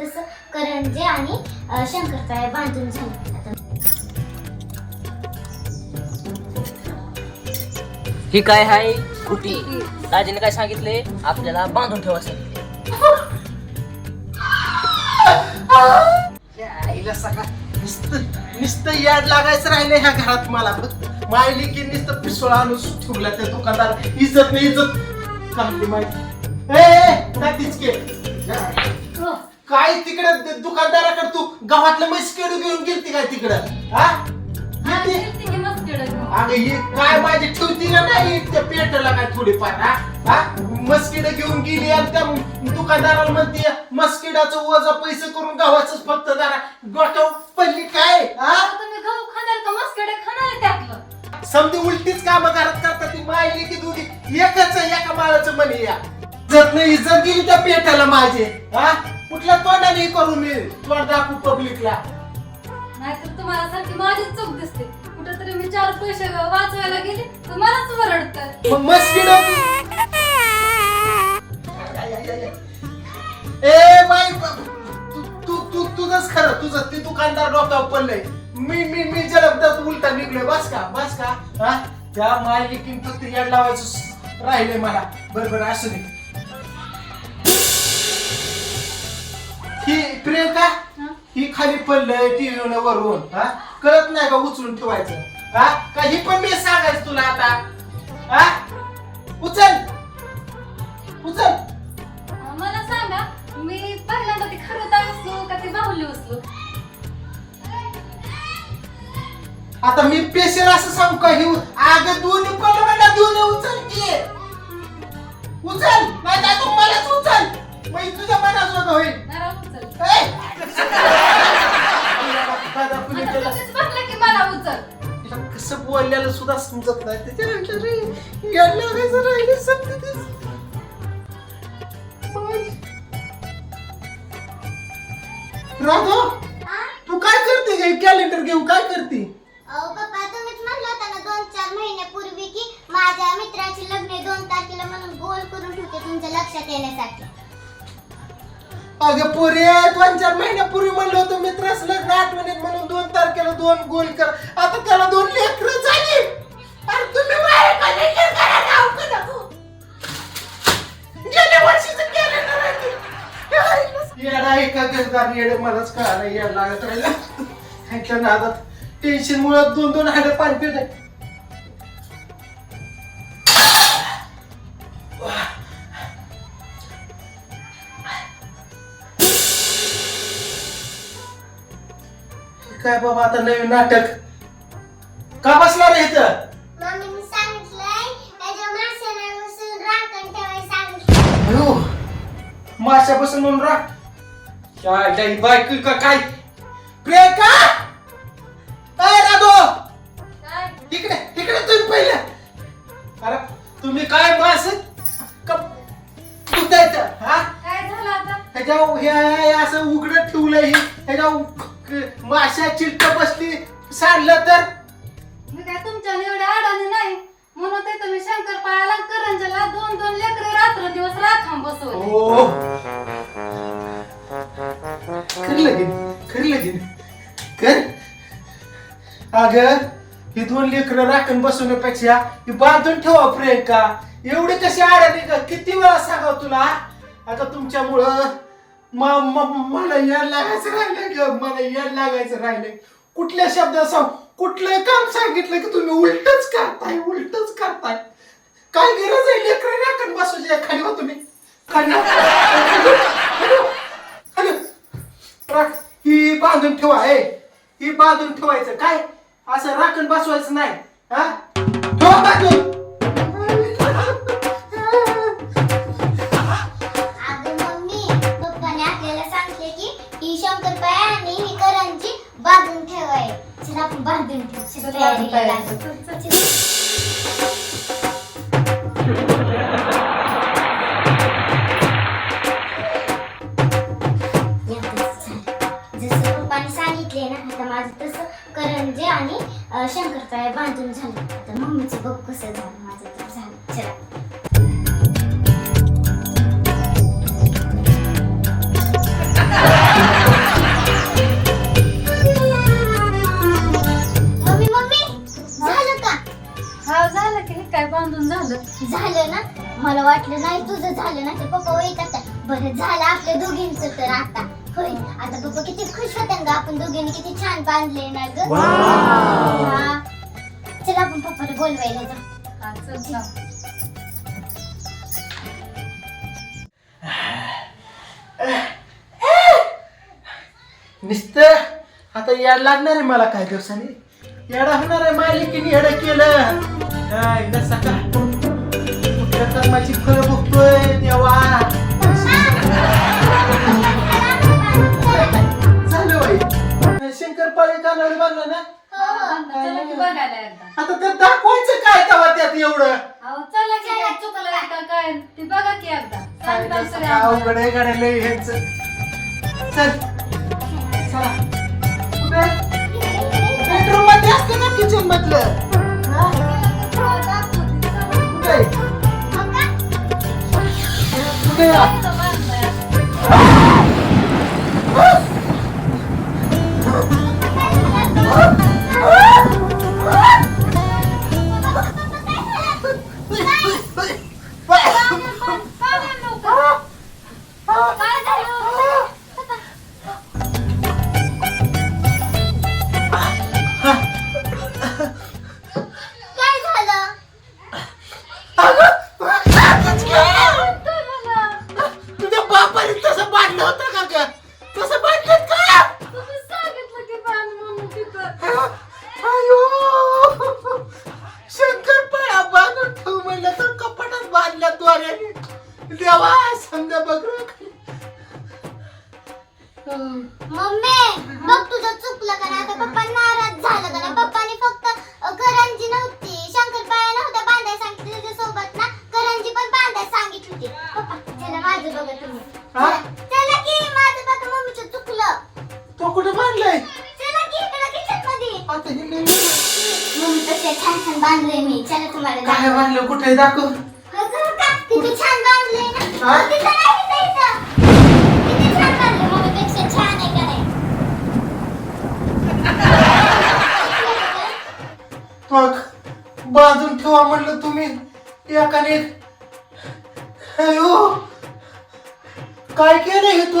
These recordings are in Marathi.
तसं करंजे आणि अं, शंकरपाळ्या बांधून झाले. आता ही काय आहे कुटी दाजीने काय सांगितले? आपल्याला बांधून ठेवायचं या आईला सगळा नुसतं नुसतं याड लागायचं राहिलं ह्या घरात मला फक्त. मायली की नुसतं पिसोळा आणून ठेवला त्या दुकानदार इज्जत नाही इज्जत. काढली माहिती? ए, काय तिकडे? दुकानदाराकडे तू गावातलं म्हैस केडू घेऊन गेलती काय तिकडं? हा? गेलती? अगं हे काय माझी ठेवती का नाही? त्या पेटला काय थोडीफार हा? हा? मस्किड घेऊन गेली आणि त्या दुकानदाराला म्हणते मस्किडाचं वजा पैसे करून गावाच फक्त जरा डोक्यावर पडली काय? हा? समधी उलटीच काम करत करतात ती मायली की दोघी. एकच आहे, एका माळाचं म्हणे या. जर नाही इज्जत गेली त्या पेटाला माझे हा? कुठल्या तोंडाने करू मी? तोंड दाखवू पब्लिकला नाहीतर तुम्हाला सारखी माझीच चूक दिसते. कुठेतरी मी चार पैसे वाचवायला गेले तर मलाच वरडतात मग मस्किड ए बाई तू तू तू तुझंच खरं तुझं ते दुकानदार डोक्यावर पडलंय. मी मी मी जलबदात उलटा निघलोय. बस का? बस का? हा? त्या मायली फक्त याड लावायचं राहिलंय मला. बरं बरं असू दे. प्रियंका हा? ही खाली पडलंय टीव्ही वरून हा? कळत नाही का उचलून ठेवायचं? हा? का ही पण मी सांगायचं तुला आता? हा? उचल! उचल! मला सांगा मी पहिल्यांदा ती खरवता उचलू का ती बाहुली उचलू आता मी पेशल असं सांगू का? ही अगं दोन्ही पण मला दोन्ही उचल! की उचल नाही तर तू मलाच उचल! मग तुझ्या मनात होईल. की मला उचल तिला कसं बोलल्याला सुद्धा समजत नाही त्याच्या तू काय करते गे कॅलेंडर घेऊ काय करते? अहो पप्पा तुम्हीच म्हणलं होतं ना दोन चार महिन्यापूर्वी की माझ्या मित्राची लग्न आहे दोन तारखेला म्हणून गोल करून ठेवते तुमच्या लक्षात येण्यासाठी. अगं पुरे दोन चार महिन्यापूर्वी म्हणलं होतं मित्रास लग्न आठवणीत म्हणून दोन तारखेला दोन गोल कर. आता त्याला दोन लेकर झाली. अरे तुम्ही माझ्या का करा नाव का गेल्या वर्षीचं calendar आहे ते. येडा आहे का गजदार मलाच कळालं येड लागत राहिलं. ह्यांच्या नादात टेन्शन मुळे दोन दोन हाडं पाणी पित काय बाबा आता नवीन नाटक? का बसला रे इथं? मम्मीने सांगितलंय त्याच्या माशाला बसून राखण ठेवायला सांगितलं. अयो माशा बसून म्हणून राह काय काय बायको का काय? प्रियंका! अय राधो काय? इकडे इकडे तुम्ही पहिले. अरे तुम्ही काय मास? कुठायचं हा? काय झालं आता? हे असं उघडं ठेवलं ही. ह्याच्या माशा चिलट बसली. सांडलं तर? मी काय तुमच्या एवढ्या अडाणी नाही. म्हणून ते तुम्ही शंकर पाळाला करंजाला दोन दोन लेकर रात्र दिवस राखांब बसवले. हो. खरी लगीन खरी लगीन. कर अग ही दोन लेकरं राखण बसवण्यापेक्षा ही बांधून ठेवा प्रियंका. एवढी कशी अडाणी का किती वेळा सांगाव तुला? आता तुमच्यामुळं म- म- मला याड लागायचं राहिलं ग मला याड लागायचं राहिलं कुठल्या शब्दात सांग कुठलं काम सांगितलं की तुम्ही उलटच करताय उलटच करताय. काय गरज आहे लेकरं राखण बसवायची? खाली हो तुम्ही. खाली हो. खाली हो. खाली हो. राख ही बांधून ठेवा हे. ही बांधून ठेवायचं. काय? असं राखण बसवायचं नाही हा? ठेवा बांधून. मला वाटलं नाही तुझं झालं नाही तर पप्पा वय करतात. बरं झालं आपल्या दोघींचं तर आता. होय आता पप्पा किती खुश होते ग आपण दोघींनी किती छान बांधले ना ग. हा. चल आपण पप्पाला बोलवायला हा, चल, चल. नुसतं आता याड लागणार आहे मला काही दिवसांनी. येडा होणार आहे मालिकीने येडं केलं. काय नसा का? कर्माची फळ बघतोय देवा झालं बाई. शंकरपाळी कानावर बांधलं ना? चला की बघायला एकदा. आता ते दाखवायचं काय तेव्हा त्यात एवढं? अहो चला की काय चुकलं का काय? ती बघा की एकदा. सांगता सगळे आम्हाला. अवघड आहे गाड्या ह्यांचं. चल. चला. बेडरूम मध्ये असते ना किचन मधलं. कुठे काय आहे? का नाही मग बांधून ठेवा म्हणलं तुम्ही. एकाने काय केलं हे तू?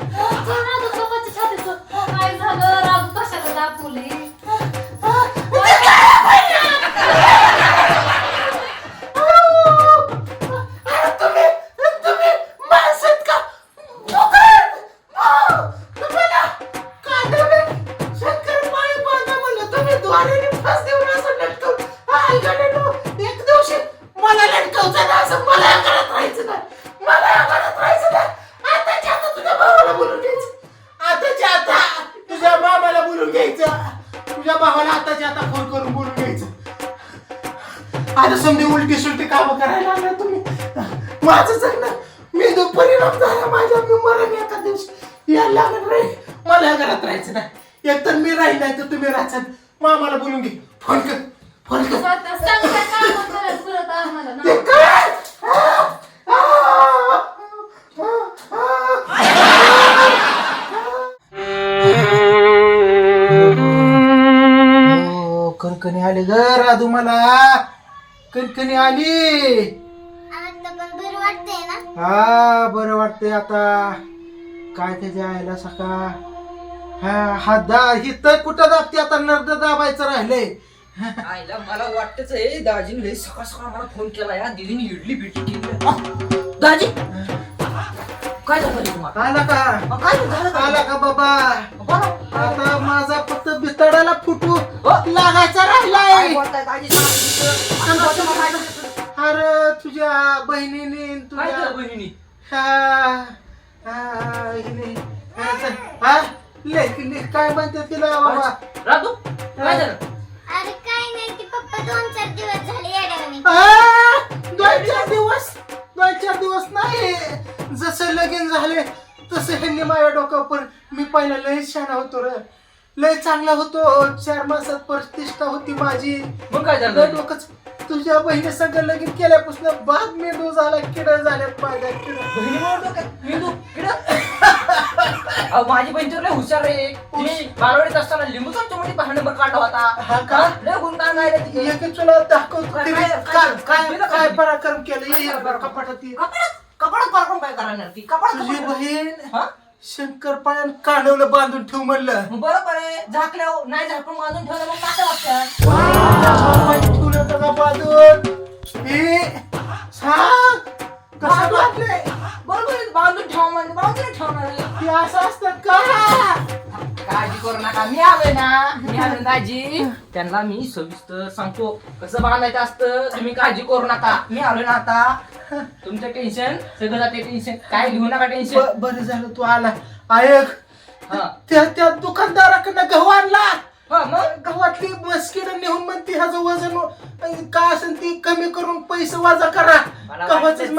तुझ्या भावाला आताच्या आता फोन करून बोलून घ्यायचं. आता समधी उलटी सुलटी काम करायला लागला तुम्ही. माझं जगणं मी जो परिणाम झाला माझ्या. मी मरण एका दिवशी यायला लागत नाही मला या घरात राहायचं नाही. एकतर मी राहील नाही तर तुम्ही राहायचं. मामाला बोलून घे. फोन कर. फोन कर. ते काय? कणकणी आली ग राधू मला. कणकणी आली. आता पण बरं वाटतंय ना? हा बरं वाटतंय आता. काय त्याच्या आईला सका? हा हात दा हिथं कुठं दाबते आता? नर्द दाबायचं राहिलंय. आईला मला वाटतच आहे दाजीने लई सकाळ सकाळ मला फोन केला या दिदीने इडली बिडली केली दाजी? काय झालं? रे तुम्हाला आला का? काय झालं? आला का बाबा? बोला. आता माझा फक्त बितडाला फुटू. लागायचा काय राहिलाय बोलताय दाजी सांगा काय झालं? अरे तुझ्या बहिणीने काय तुझ्या केलं बहिणीनी? हा, हा, हिने, हा, लेक लेक काय म्हणतात तिला बाबा? राधू काय झालं? अरे काय नाही ते पप्पा दोन चार दिवस झाले येड्यावानी. आ, दोन चार दिवस? दोन चार दिवस नाही. जसं लगीन झाले तसं ह्यांनी माझ्या डोक्यावर मी पहिला लय शाणा होतो रे. लय चांगला होतो. चार मासात प्रतिष्ठा होती माझी. मग काय झालं? डोकंच. तुझ्या बहिणी संग लगीन केल्यापासून बाग मेंदू झाला किड झाल्यात माझ्या किड. डोक्यात मेंदू किडं. अहो, माझी तर लय हुशार आहे. ती बालवाडीत असताना लिंबूचा चोमडी पहा नंबर काढला होता. हा का? हा, लय गुणगान गायले. एक तुला दाखवतो काय- काय- काय काय- काय काय- काय पराक्रम केलं? ये. बरं काय करणार ती? कपाळात तुझी बहीण हा? शंकर पाण्यान काढवलं बांधून ठेव म्हणलं. मग बरोबर आहे. झाकल्यावर नाही झाकून बांधून ठेवलं मग काय वाटतं ठेवलं होतं का बांधून. हे सांग. कसं बरोबर बांधून ठेवा म्हणजे बांधून ठेवणार. हे असं असतं का? काळजी करू नका. मी आलोय ना. मी आलोय ना दाजी त्यांना मी सविस्तर सांगतो. कसं बांधायचं असतं तुम्ही काळजी करू नका. मी आलोय ना आता. तुमचं टेन्शन सगळं जाते टेन्शन काय घेऊ नका टेन्शन बरं झालं तू आला. ऐक हा. त्या त्या दुकानदाराकडनं गहू आणला. हा मग? गव्हातली बसकीनं नेऊन म्हणते ह्याचं वजन अं, काय असेल ती कमी करून पैसे वजा करा. मला वाटलंच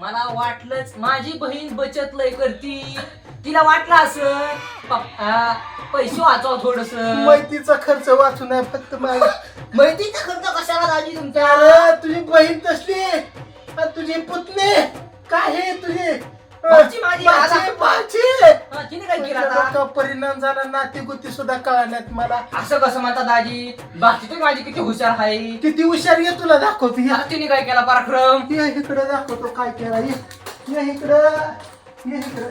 मला वाटलंच माझी बहीण बचत लय करती. तिला वाटलं असं पप्पा पैसे वाचवा थोडस. मैतीचा खर्च वाचून आहे फक्त माझ्या माहितीचा खर्च कशाला दाजी तुमच्या तुझी बहीण तसली. आणि तुझी पुतणी. काय हे तुझी? भाची माझी, भाची. हा, तिने काय केलं आता डोक्यावर परिणाम झाला? नाती गुती सुद्धा कळण्यात मला. असं कसं म्हणता दाजी? बाकी तुम्ही माझी किती हुशार आहे. किती हुशार ये तुला दाखवतो. ये. आता तिने काय केला पराक्रम? ये इकडे दाखवतो काय केला. ये. ये इकडं. ये इकडं.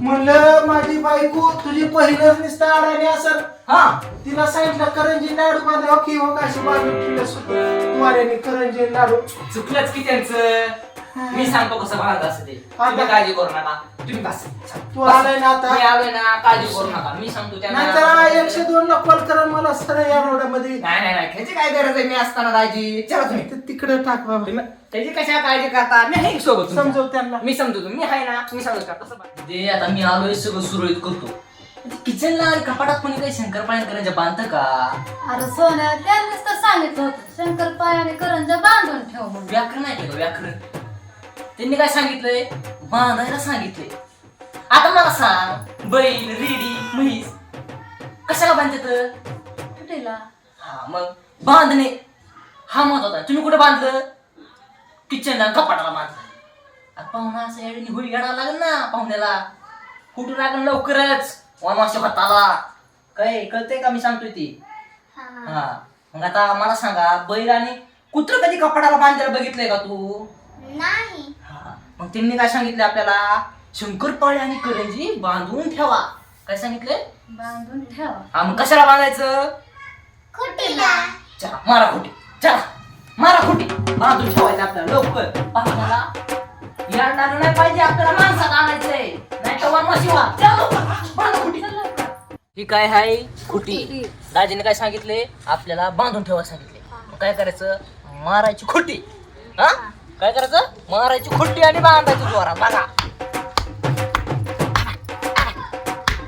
म्हणलं माझी बायको तुझी बहीणच नुसतं अडाणी असं हा. तिला सांगितलं करंजी लाडू बांधाव की हो काशी बांधून तुला सुद्धा करंजी लाडू. चुकलंच की त्यांचं? मी सांगतो कसं बाळात असं ते. तुम्ही काळजी करू नका. तुम्ही बस. तू आलाय ना आता? मी आलोय ना काळजी करू नका. मी सांगतो त्यांना नाहीतर एकशे दोन ला कॉल करा मला सरळ या रोडामध्ये. नाही नाही नाही. त्याची काय गरज आहे? मी असताना दाजी चला तुम्ही. ते तिकडे टाक बाबा तुम्ही त्याची कशा काळजी करता? मी आहे सोबत तुमच्या. समजव त्यांना. मी समजतो मी आहे ना मी समजतो. कसं बा- ते आता मी आलोय सगळं सुरळीत करतो. किचनला आणि कपाटात कोणी काही शंकरपाळ्या करायचं बांधतं का? अरे सोन्या त्यांनीच तर सांगितलं होतं. शंकरपाय आणि करंजा बांधून ठेव म्हणून. व्याकरण आहे का व्याकरण. त्यांनी काय सांगितलंय? बांधायला सांगितलंय. आता मला सांग बैल रेडी म्हैस कशाला बांधतात? कुठेला? हा मग बांधणे हा महत्त्वाचा आहे. तुम्ही कुठे बांधलं? किचनला कपाटाला बांधलं. आता पाहुणा असं याडीने होळी गाडायला लागेल ना पाहुण्याला. कुठं लागेल लवकरच? वनवाशी हाताला काय कळतंय का मी सांगतोय ती? हा. हा. मग आता मला सांगा बैल आणि कुत्र कधी कपाटाला बांधायला बघितलंय का तू? नाही. मग त्यांनी काय सांगितलं आपल्याला? शंकरपाळी आणि करंजी बांधून ठेवा. काय सांगितलंय बांधून ठेवा. हा मग कशाला बांधायचं? खुटीला चला मारा खोटी चला मारा खोटी बांधून ठेवायचं आपल्याला लवकर. याडणार नाही पाहिजे आपल्याला माणसात आणायचंय. नाही तर वनवासी व्हा. चला लवकर, बांधा खोटी. ही काय आहे खुटी दाजीने काय सांगितले? आपल्याला बांधून ठेवा सांगितले. मग काय करायचं? मारायची खोटी हा. काय करायचं? मारायची खोटी आणि बांधायची जोरात बघा.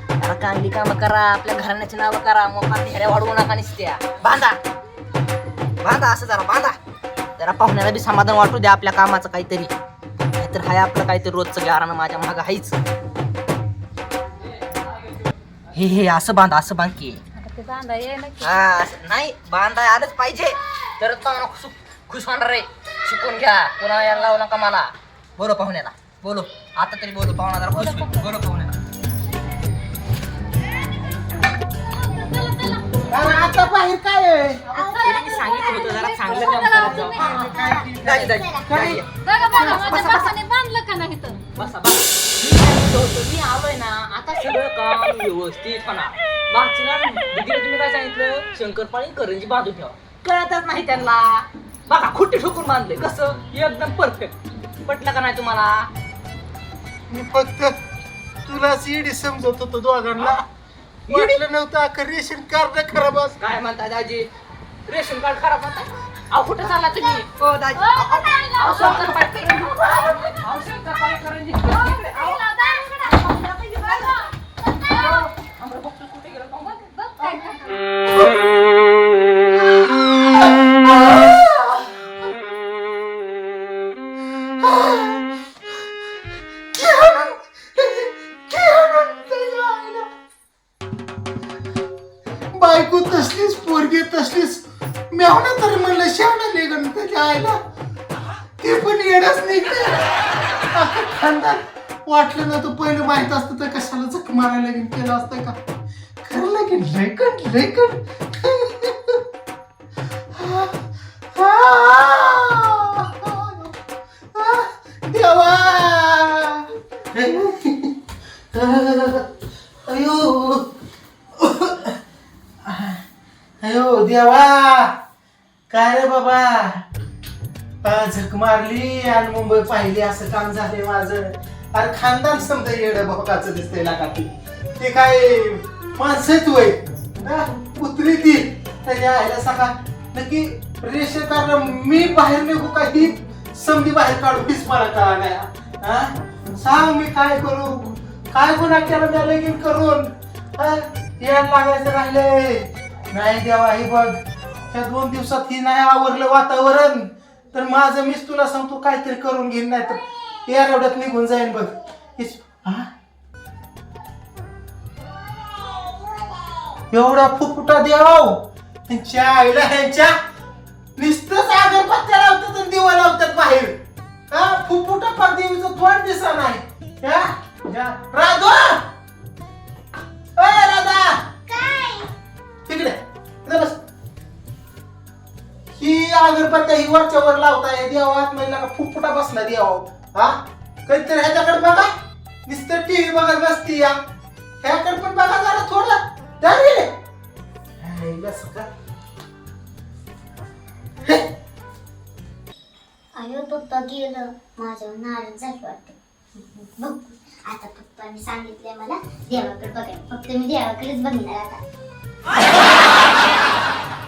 जरा चांगली कामं करा आपल्या घराण्याची नावं करा मग ढेऱ्या वाढवू नका निसत्या. बांधा. बांधा असं जरा बांधा. जरा पाहुण्याला बी समाधान वाटू द्या आपल्या कामाचं काहीतरी. नाहीतर हाय आपलं काहीतरी रोजचं गारानं माझ्या मागं हायच. हे हे असं बांधा असं बांध की. हा असं- नाही बांधा आलंच पाहिजे. तरच पाहुणा खुश खुश होणार रे शिकून घ्या. पुन्हा यायला लावू नका मला. बोलो पाहुण्याला. बोलो. आता तरी बोलो. पाहुणा जरा खुश होईल. बोलो पाहुण्याला. अरे आता बाहेर काय आहे? सांगितलं होतं जरा चांगलं काम करत जाऊ. दाजी, दाजी, दाजी. बघा बघा माझ्या बापाने बांधलं का नाही तर बसा बसा. मी सांगितलं होतं, मी आलोय ना आता सगळं काम व्यवस्थित होणार. मागच्या दीदीला तुम्ही काय सांगितलं? शंकरपाळी करंजी बांधून ठेवा. कळतच नाही त्यांना. बघा खुट्टी ठोकून बांधले कसं? एकदम परफेक्ट. पटलं का नाही तुम्हाला? मी फक्त तुला सीडी समजत होतो दोघांना. वाटलं नव्हतं अख्खं रेशन कार्ड खराब असं काय म्हणता दाजी? रेशन कार्ड खराब होता अहो कुठं चालला तुम्ही? हो दाजी. अहो, कुठे गेलं बरं. मेवणं तर म्हणलं शाणा निघण त्याच्या आईला. ते पण येणंच नाही अख्खं खानदान वाटलं ना तू पहिलं माहीत असतं तर कशाला चक मारायला लगीन केलं असतं का? खरं लगीन लेकन लेकन देवा. अयो. अयो देवा. काय रे बाबा? आ, झक मारली आणि मुंबई पाहिली असं काम झालंय माझं. अरे खानदान समजा येड भोकाचं दिसतंय लागा ते काय माणसंच वय उतरी ती. त्याच्या आईला सका नक्की रेषे कारण मी बाहेर निघू का? ही समधी बाहेर काढू हीच मला कळा नाही. हा? सांग मी काय करू? काय गुन्हा केला त्याला लगीन करून? हा? लागायचं राहिले नाही देवा हे बघ. त्या दोन दिवसात ही नाही आवरलं वातावरण तर माझं मीच तुला सांगतो काहीतरी करून घेईन नाही तर या आठवड्यात निघून जाईन बघ हा? एवढा फुकुटा देव त्यांच्या आईला ह्यांच्या नुसतंच अगरबत्त्या लावतात आणि दिवा लावतात बाहेर हा फुकुटा पार देवीचं तोंड दिसा नाही हा? या. राधो ही अगरबत्त्या ही वरच्या वर लावताय देवात महिला का फुफुटा बसला देवा. हा? काहीतरी ह्याच्याकडे बघा. नुसतं टीव्ही बघत बसती या. ह्याकडे पण बघा जरा थोडं. बस का? अयो पप्पा गेलं. माझ्यावर नाराज झालं वाटतं. बघ आता पप्पाने सांगितलंय मला देवाकडे बघायला. फक्त मी देवाकडेच बघणार आता.